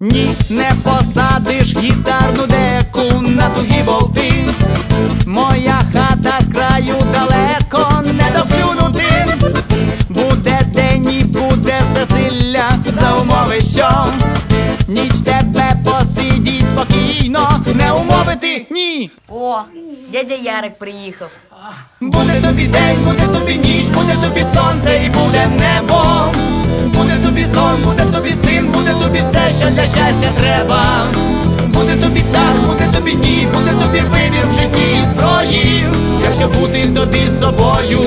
Ні, не посадиш гітарну не ні. О, дядя Ярик приїхав. Буде тобі день, буде тобі ніч, буде тобі сонце і буде небо. Буде тобі сон, буде тобі син, буде тобі все, що для щастя треба. Буде тобі так, буде тобі ні, буде тобі вибір в житті і зброї. Якщо бути тобі собою,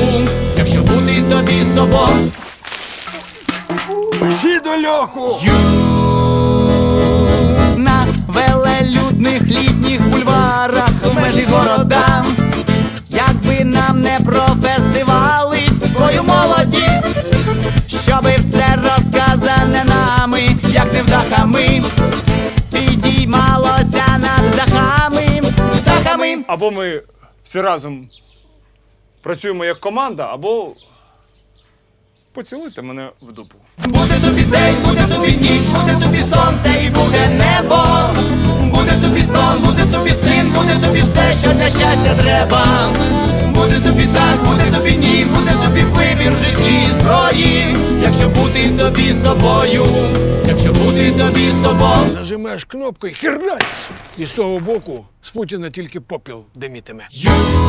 якщо бути тобі собою. Всі до льоху! Невдахами, підіймалося над дахами, дахами. Або ми всі разом працюємо як команда, або поцілуйте мене в дупу. Буде тобі день, буде тобі ніч, буде тобі сонце і буде небо. Буде тобі сон, буде тобі син, буде тобі все, що для щастя треба. Буде тобі так, буде тобі ні, буде тобі вибір в житті і зброї. Якщо бути тобі собою, тобі собою. Нажимаєш кнопку і херась! І з того боку з Путіна тільки попіл димітиме. Діду,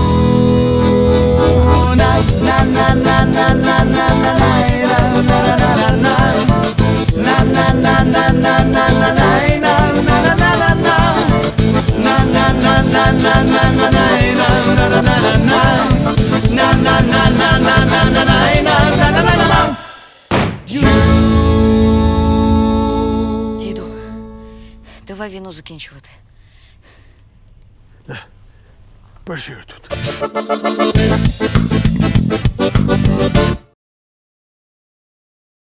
давай війну закінчувати. Пошли тут.